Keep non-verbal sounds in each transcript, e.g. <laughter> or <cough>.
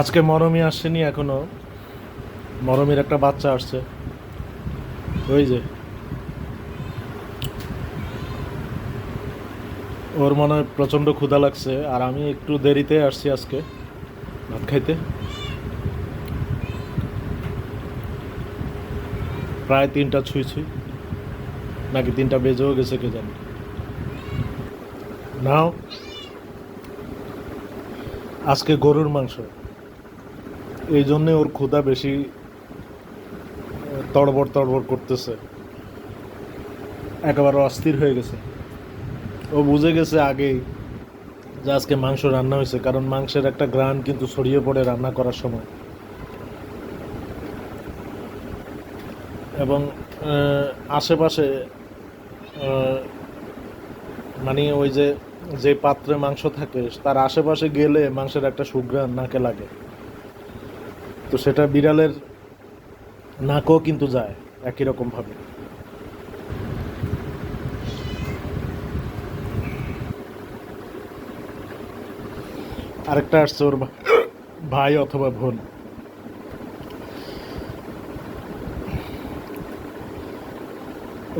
আজকে মরমি আসেনি এখনও। মরমির একটা বাচ্চা আসছে। ওই যে। ওর মনে হয় প্রচণ্ড ক্ষুধা লাগছে, আর আমি একটু দেরিতে আসছি আজকে ভাত খাইতে। প্রায় তিনটা ছুঁই ছুঁই নাকি তিনটা বেজেও গেছে কে জানি। নাও। আজকে গরুর মাংস। এই জন্যে ওর ক্ষুধা বেশি তড়বড় তড়বড় করতেছে। একেবারে অস্থির হয়ে গেছে। ও বুঝে গেছে আগেই যে আজকে মাংস রান্না হয়েছে, কারণ মাংসের একটা গ্রান কিন্তু ছড়িয়ে পড়ে রান্না করার সময়। এবং আশেপাশে মানে ওই যে যে পাত্রে মাংস থাকে, তার আশেপাশে গেলে মাংসের একটা সুঘ্রাণ নাকে লাগে। তো সেটা বিড়ালের নাকও কিন্তু যায় একই রকম ভাবে আরেকটা আসছে ওর ভাই অথবা বোন।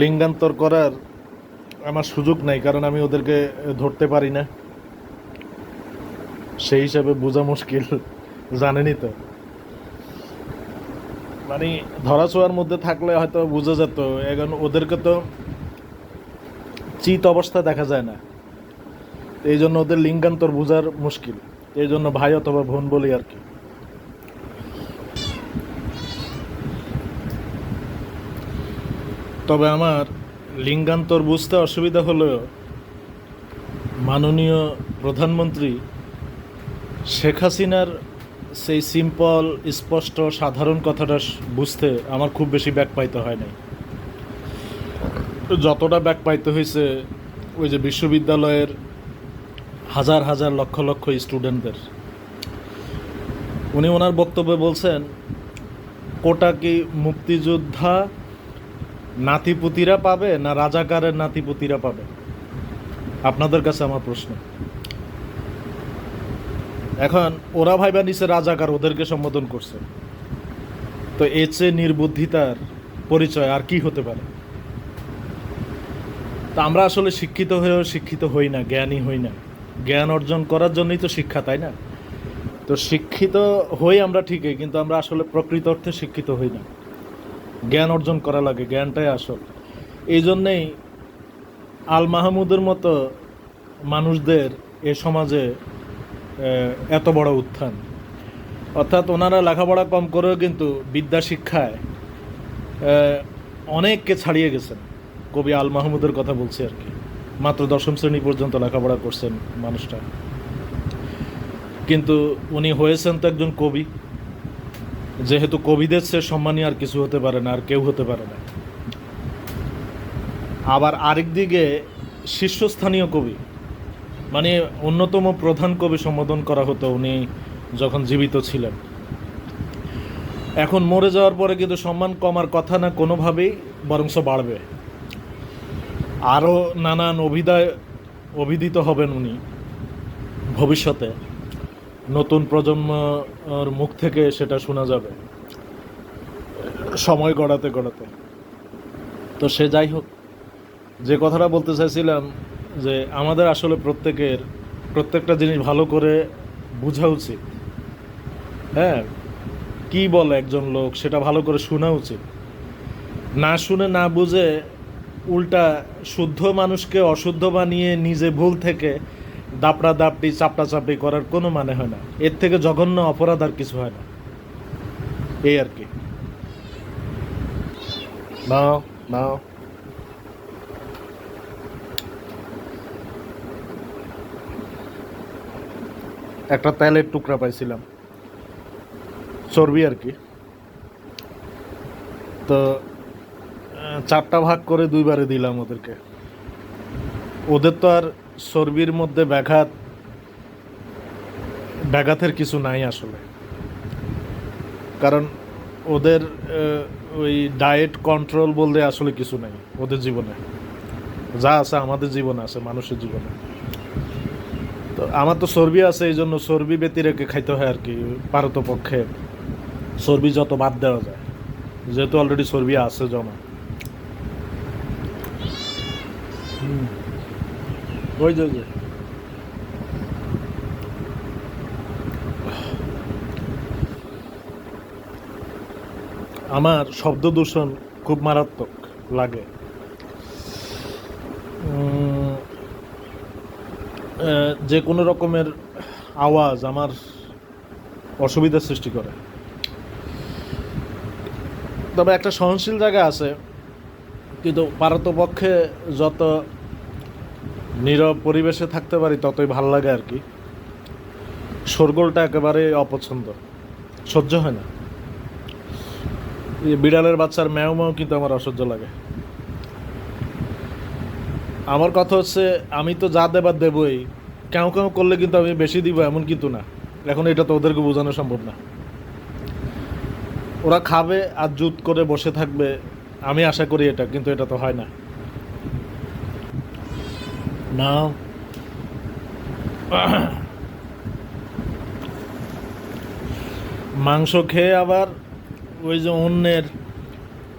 লিঙ্গান্তর করার আমার সুযোগ নাই, কারণ আমি ওদেরকে ধরতে পারি না। সেই হিসাবে বোঝা মুশকিল জানেনি তো। মানে ধরাছোঁয়ার মধ্যে থাকলে হয়তো বোঝা যেত, এখন ওদেরকে তো চিত অবস্থা দেখা যায় না। এই জন্য ওদের লিঙ্গান্তর বোঝার মুশকিল, এই জন্য ভাই অথবা বোন বলি আর কি। তবে আমার লিঙ্গান্তর বুঝতে অসুবিধা হলেও মাননীয় প্রধানমন্ত্রী শেখ হাসিনার সেই সিম্পল স্পষ্ট, সাধারণ কথাটা বুঝতে আমার খুব বেশি ব্যাক পাইতে হয় নাই। যতটা ব্যাক পাইতে হয়েছে ওই যে বিশ্ববিদ্যালয়ের হাজার হাজার লক্ষ লক্ষ স্টুডেন্টদের উনি ওনার বক্তব্যে বলছেন, কোটা কি মুক্তিযোদ্ধা নাতিপুতিরা পাবে না রাজাকারের নাতিপুতিরা পাবে? আপনাদের কাছে আমার প্রশ্ন। এখন ওরা ভাইবা নিচে রাজাকার, ওদেরকে সম্বোধন করছে। তো এর চেয়ে নির্বুদ্ধিতার পরিচয় আর কি হতে পারে? তা আমরা আসলে শিক্ষিত হয়েও শিক্ষিত হই না, জ্ঞানী হই না। জ্ঞান অর্জন করার জন্যই তো শিক্ষা, তাই না? তো শিক্ষিত হই আমরা ঠিকই, কিন্তু আমরা আসলে প্রকৃত অর্থে শিক্ষিত হই না। জ্ঞান অর্জন করা লাগে, জ্ঞানটাই আসল। এই জন্যেই আল মাহমুদের মতো মানুষদের এ সমাজে এত বড় উত্থান। অর্থাৎ ওনারা লেখাপড়া কম করেও কিন্তু বিদ্যা শিক্ষায় অনেককে ছাড়িয়ে গেছেন। কবি আল মাহমুদের কথা বলছি আর কি। মাত্র দশম শ্রেণি পর্যন্ত লেখাপড়া করছেন মানুষটা। কিন্তু উনি হয়েছেন তো একজন কবি। যেহেতু কবিদের সে সম্মানী আর কিছু হতে পারে না, আর কেউ হতে পারে না। আবার আরেক দিকে শীর্ষস্থানীয় কবি মানে অন্যতম প্রধান কবি সম্বোধন করা হতো, উনি যখন জীবিত ছিলেন। এখন মরে যাওয়ার পরে কিন্তু সম্মান কমার কথা না কোনোভাবেই বরংস বাড়বে। আরও নানান অভিদায় অভিদিত হবেন উনি ভবিষ্যতে। নতুন প্রজন্মর মুখ থেকে সেটা শোনা যাবে। সময় গড়াতে গড়াতে। তো সে যাই হোক, যে কথাটা বলতে চাইছিলাম যে আমাদের আসলে প্রত্যেকের, প্রত্যেকটা জিনিস ভালো করে বোঝা উচিত। হ্যাঁ? কি বলে একজন লোক সেটা ভালো করে শোনা উচিত। না শুনে না বুঝে উল্টা শুদ্ধ মানুষকে অশুদ্ধ বানিয়ে নিজে ভুল থেকে দাপড়া দাপড়ি চাপড়া চাপড়ি করার কোনো মানে হয় না। এর থেকে জঘন্য অপরাধ আর কিছু হয় না। এই আর কি। নাও নাও। একটা তেলের টুকরা পাইছিলাম। চর্বি আর কি। তো চারটা ভাগ করে দুইবারে দিলাম ওদেরকে। ওদের তো আর চর্বির মধ্যে ব্যাঘাত, ব্যাঘাতের কিছু নাই আসলে। কারণ ওদের ওই ডায়েট কন্ট্রোল বলতে আসলে কিছু নাই ওদের জীবনে। যা আছে আমাদের জীবনে আছে, মানুষের জীবনে। তো। আমার তো চর্বি আছে, এই জন্য চর্বি ব্যতি রেখে খাইতে হয় আর কি পক্ষে। চর্বি যত বাদ দেওয়া যায়, যেহেতু অলরেডি চর্বি আছে জমা। ওই যে আমার শব্দ দূষণ খুব মারাত্মক লাগে। যে কোনো রকমের আওয়াজ আমার অসুবিধার সৃষ্টি করে। তবে একটা সহনশীল জায়গা আছে, কিন্তু পারতপক্ষে যত নীরব পরিবেশে থাকতে পারি ততই ভালো লাগে আর কি। শোরগোলটা একেবারে অপছন্দ, সহ্য হয় না। বিড়ালের বাচ্চার ম্যাও ম্যাও কিন্তু আমার অসহ্য লাগে। আমার কথা হচ্ছে, আমি তো যা দেবার দেবই কেউ কেউ করলে কিন্তু আমি বেশি দিব এমন কিন্তু না। এখন এটা তো ওদেরকে বোঝানো সম্ভব না। ওরা খাবে আর জুত করে বসে থাকবে, আমি আশা করি এটা, কিন্তু এটা তো হয় না। না মাংস খেয়ে আবার ওই যে অন্যের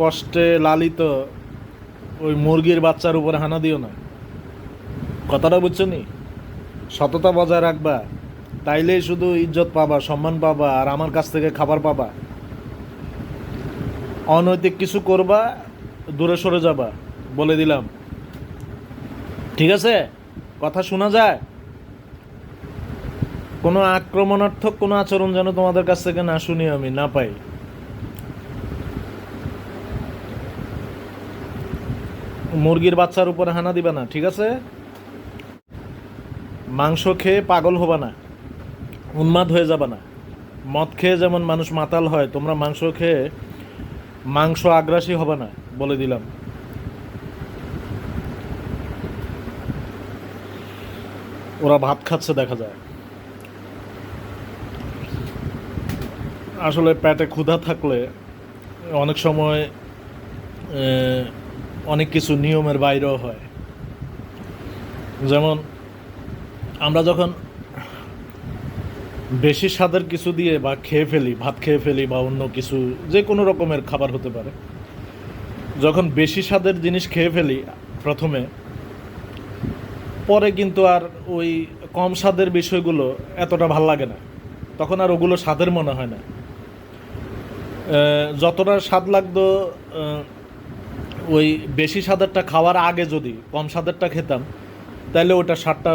কষ্টে লালিত ওই মুরগির বাচ্চার উপরে হানা দিও না। কথাটা বুঝছ নি? সততা বজায় রাখবা। তাইলেই শুধু ইজ্জত পাবা, সম্মান পাবা, আর আমার কাছ থেকে খাবার পাবা। অনৈতিক কিছু করবা, দূরে সরে যাবা, বলে দিলাম। ঠিক আছে? কথা শোনা যায়? কোনো আক্রমণার্থক কোনো আচরণ যেন তোমাদের কাছ থেকে না শুনি আমি, না পাই। মুরগির বাচ্চার উপরে হানা দিবা না, ঠিক আছে? মাংস খেয়ে পাগল হবা না, উন্মাদ হয়ে যাবা না। মদ খেয়ে যেমন মানুষ মাতাল হয়, তোমরা মাংস খেয়ে মাংস আগ্রাসী হবে না, বলে দিলাম। ওরা ভাত খাচ্ছে, দেখা যায়। আসলে পেটে ক্ষুধা থাকলে অনেক সময় অনেক কিছু নিয়মের বাইরেও হয়। যেমন আমরা যখন বেশি স্বাদের কিছু দিয়ে বা খেয়ে ফেলি, ভাত খেয়ে ফেলি বা অন্য কিছু, যে কোনো রকমের খাবার হতে পারে, যখন বেশি স্বাদের জিনিস খেয়ে ফেলি প্রথমে, পরে কিন্তু আর ওই কম স্বাদের বিষয়গুলো এতটা ভালো লাগে না। তখন আর ওগুলো স্বাদের মনে হয় না। যতটা স্বাদ লাগতো ওই বেশি স্বাদেরটা খাওয়ার আগে যদি কম স্বাদেরটা খেতাম, তাহলে ওটা স্বাদটা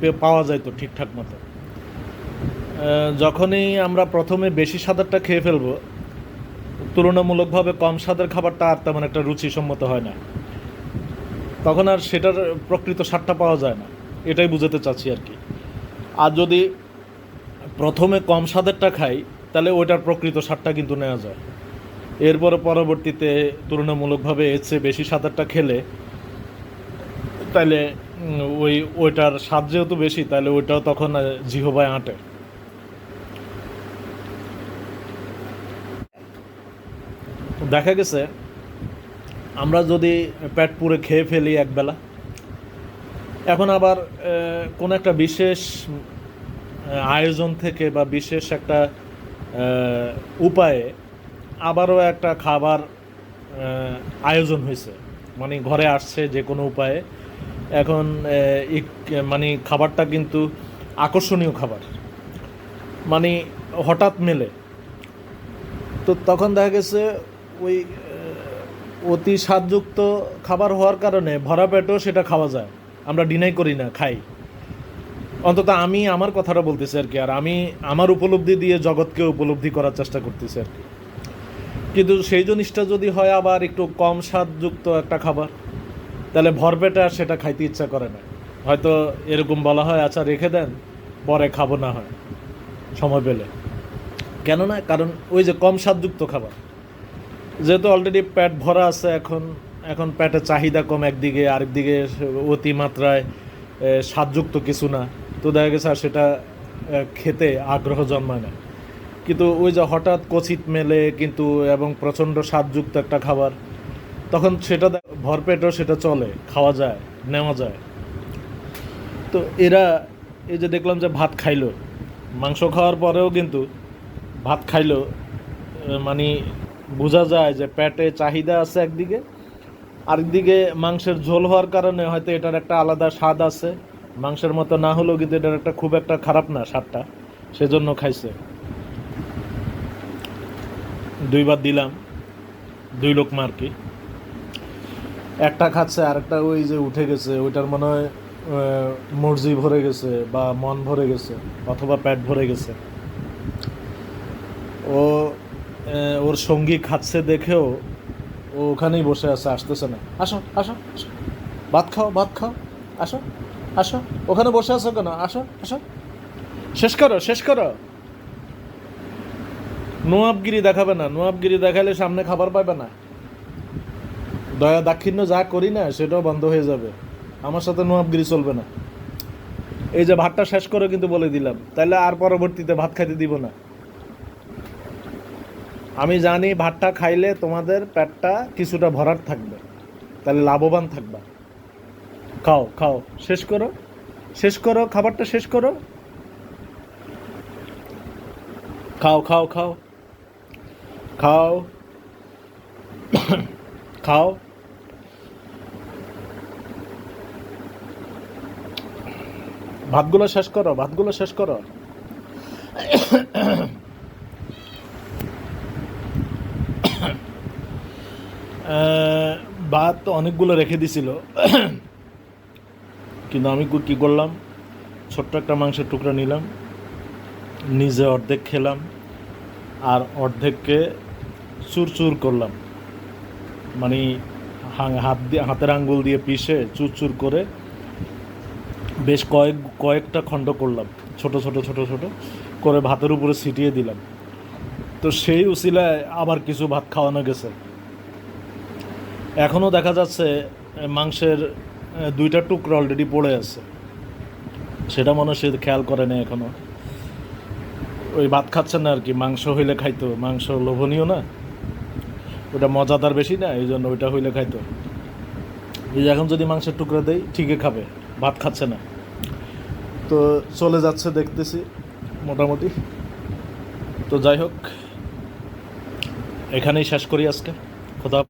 পে- যায় তো ঠিকঠাক মতো। যখনই আমরা প্রথমে বেশি স্বাদেরটা খেয়ে ফেলব, তুলনামূলকভাবে কম স্বাদের খাবারটা আর তেমন একটা রুচিসম্মত হয় না। তখন আর সেটার প্রকৃত স্বাদটা পাওয়া যায় না। এটাই বুঝাতে চাচ্ছি আর কি। আর যদি প্রথমে কম স্বাদেরটা খাই, তাহলে ওইটার প্রকৃত স্বাদটা কিন্তু নেওয়া যায়। এরপরে পরবর্তীতে তুলনামূলকভাবে এর চেয়ে বেশি স্বাদেরটা খেলে তাহলে ওই ওইটার স্বাদ যেহেতু বেশি, তাহলে ওইটাও তখন জিহবায় আঁটে। দেখা গেছে, আমরা যদি পেট পুরে খেয়ে ফেলি একবেলা, এখন আবার কোনো একটা বিশেষ আয়োজন থেকে বা বিশেষ একটা উপায়ে আবারও একটা খাবার আয়োজন হয়েছে। মানে ঘরে আসছে যে কোনো উপায়ে। এখন মানে খাবারটা কিন্তু আকর্ষণীয় খাবার। মানে হঠাৎ মেলে। তো তখন দেখা গেছে ওই অতি স্বাদযুক্ত খাবার হওয়ার কারণে ভরা পেটেও সেটা খাওয়া যায়। আমরা ডিনাই করি না, খাই। অন্তত আমি আমার কথাটা বলতেছি আর কি, আর আমি আমার উপলব্ধি দিয়ে জগৎকে উপলব্ধি করার চেষ্টা করতেছি আর কি। কিন্তু সেই জিনিসটা যদি হয় আবার একটু কম স্বাদযুক্ত একটা খাবার। তাহলে ভরপেটে আর সেটা খাইতে ইচ্ছা করে না। হয়তো এরকম বলা হয় আচ্ছা রেখে দেন, পরে খাব না হয়। সময় পেলে। কেন না কারণ ওই যে কম স্বাদযুক্ত খাবার। যেহেতু অলরেডি পেট ভরা আছে এখন এখন পেটের চাহিদা কম একদিকে, আরেকদিকে অতিমাত্রায় স্বাদযুক্ত কিছু না। তো দেখা গেছে আর সেটা খেতে আগ্রহ জন্মায় না। কিন্তু ওই যে হঠাৎ কচিত মেলে, কিন্তু এবং প্রচণ্ড স্বাদযুক্ত একটা খাবার, তখন সেটা ভরপেটও সেটা চলে, খাওয়া যায়, নেওয়া যায়। তো এরা এই যে দেখলাম যে ভাত খাইলো, মাংস খাওয়ার পরেও কিন্তু ভাত খাইলো মানে বোঝা যায় যে পেটে চাহিদা আছে একদিকে, আরেকদিকে মাংসের ঝোল হওয়ার কারণে হয়তো এটার একটা আলাদা স্বাদ আছে, মাংসের মতো না হলেও কিন্তু এটার একটা খুব একটা খারাপ না স্বাদটা, সেজন্য খাইছে। দুইবার দিলাম, দুই লোক মার্কি একটা খাচ্ছে, আরেকটা ওই যে উঠে গেছে, ওইটার মনে হয় মর্জি ভরে গেছে বা মন ভরে গেছে অথবা পেট ভরে গেছে। ও ওর সঙ্গী খাচ্ছে দেখেও ও ওখানেই বসে আছে, আসতেছে না। আসো আসো ভাত খাও ভাত খাও। আসো আসো। ওখানে বসে আছো কেন? আসো আসো। শেষ করো শেষ করো। নোয়াবগিরি দেখাবে না, নোয়াবগিরি দেখালে সামনে খাবার পাবে না। দয়া দাক্ষিণ্য যা করি না, সেটাও বন্ধ হয়ে যাবে। আমার সাথে নোয়াবগিরি চলবে না। এই যে ভাতটা শেষ করে কিন্তু বলে দিলাম তাহলে আর পরবর্তীতে ভাত খাইতে দিব না। আমি জানি ভাতটা খাইলে তোমাদের পেটটা কিছুটা ভরাট থাকবে তাহলে লাভবান থাকবা। খাও খাও, শেষ করো শেষ করো, খাবারটা শেষ করো। খাও খাও খাও খাও খাও। ভাতগুলো শেষ করো, ভাতগুলো শেষ করো। <coughs> ভাত অনেকগুলো রেখে দিছিল। <coughs> কিন্তু আমি কি করলাম? ছোট্ট একটা মাংসের টুকরা নিলাম। নিজে অর্ধেক খেলাম আর অর্ধেককে চুর চুর করলাম। মানে হাত দিয়ে হাতের আঙ্গুল দিয়ে পিষে চুর চুর করে বেশ কয়েক, কয়েকটা খণ্ড করলাম। ছোট ছোট ছোট ছোট করে ভাতের উপরে ছিটিয়ে দিলাম। তো সেই উসিলায় আবার কিছু ভাত খাওয়ানো গেছে। এখনও দেখা যাচ্ছে মাংসের দুইটা টুকরো অলরেডি পড়ে আছে। সেটা মনে সে খেয়াল করে না এখনও ওই ভাত খাচ্ছে না আর কি, মাংস হইলে খাইতো। মাংস লোভনীয় না। ওটা মজাদার বেশি না এই জন্য ওইটা হইলে খাইতো। এই এখন যদি মাংসের টুকরা দেই, ঠিকই খাবে। ভাত খাচ্ছে না। তো চলে যাচ্ছে দেখতেছি, মোটামুটি। তো যাই হোক, এখানেই শেষ করি আজকে। খোদা